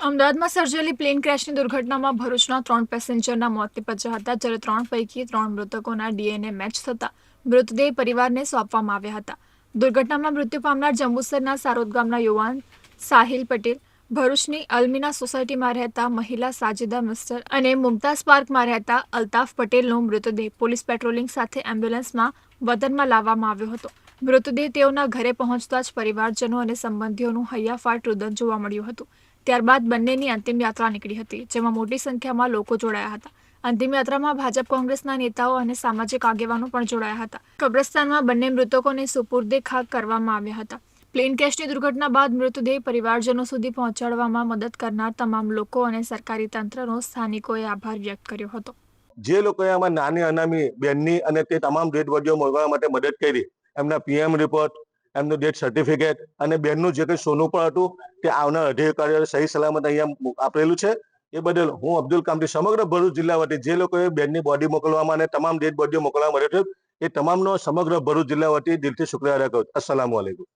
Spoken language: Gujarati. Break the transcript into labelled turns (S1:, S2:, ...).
S1: અમદાવાદમાં સર્જાયેલી પ્લેન ક્રેશની દુર્ઘટનામાં ભરૂચના ત્રણ પેસેન્જરના મોત નિપજ્યા હતા જ્યારે ત્રણ પૈકી ત્રણ મૃતકોના ડીએનએ મેચ થતા મૃતદેહ પરિવારને સોંપવામાં આવ્યા હતા. દુર્ઘટનામાં મૃત્યુ પામનાર જંબુસરના સારોદ ગામના યુવાન સાહિલ પટેલ, ભરૂચની અલમીના સોસાયટીમાં રહેતા મહિલા સાજિદા મિસ્ટર અને મુમતાઝ પાર્કમાં રહેતા અલ્તાફ પટેલનો મૃતદેહ પોલીસ પેટ્રોલિંગ સાથે એમ્બ્યુલન્સમાં વતનમાં લાવવામાં આવ્યો હતો. મૃતદેહ તેઓના ઘરે પહોંચતા જ પરિવારજનો અને સંબંધીઓનું હૈયાફાટ રુદન જોવા મળ્યું હતું. ત્યારબાદ બંનેની અંતિમ યાત્રા નીકળી હતી, જેમાં મોટી સંખ્યામાં લોકો જોડાયા હતા. અંતિમ યાત્રામાં ભાજપ કોંગ્રેસના નેતાઓ અને સામાજિક આગેવાનો પણ જોડાયા હતા. કબ્રસ્તાનમાં બંને મૃતકોને સુપુર્દે ખાક કરવામાં આવ્યા હતા. પ્લેન કેશની દુર્ઘટના બાદ મૃતદેહ પરિવારજનો સુધી પહોંચાડવામાં મદદ કરનાર તમામ લોકો અને સરકારી તંત્રનો સ્થાનિકોએ આભાર વ્યક્ત કર્યો હતો.
S2: જે લોકોએ આમાં નાની અનામી, બેનની અને તે તમામ બોડીઓ મળવા માટે મદદ કરી, એમના પીએમ રિપોર્ટ એમનું ડેથ સર્ટિફિકેટ અને બેનનું જે કંઈ સોનું પણ હતું તે આવનાર અધિકારીઓ સહી સલામત અહીંયા આપેલું છે. એ બદલ હું અબ્દુલ કામથી સમગ્ર ભરૂચ જિલ્લા વતી જે લોકોએ બેનની બોડી મોકલવામાં અને તમામ ડેડ બોડીઓ મોકલવામાં મદદ કરી એ તમામનો સમગ્ર ભરૂચ જિલ્લા વતી દિલથી શુક્રિયા અદા કરું અસલામ અલૈકુમ.